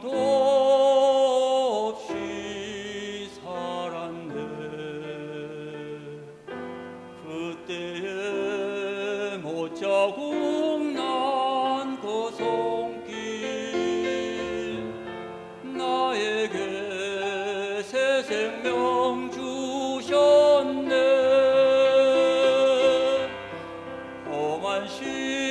도 없이 살았네. 그때의 못자국 난그 손길 나에게 새 생명 주셨네. 험한 시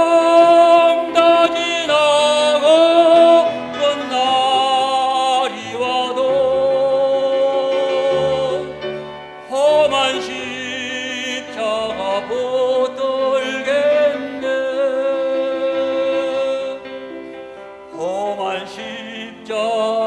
떨겠네. 험한 십자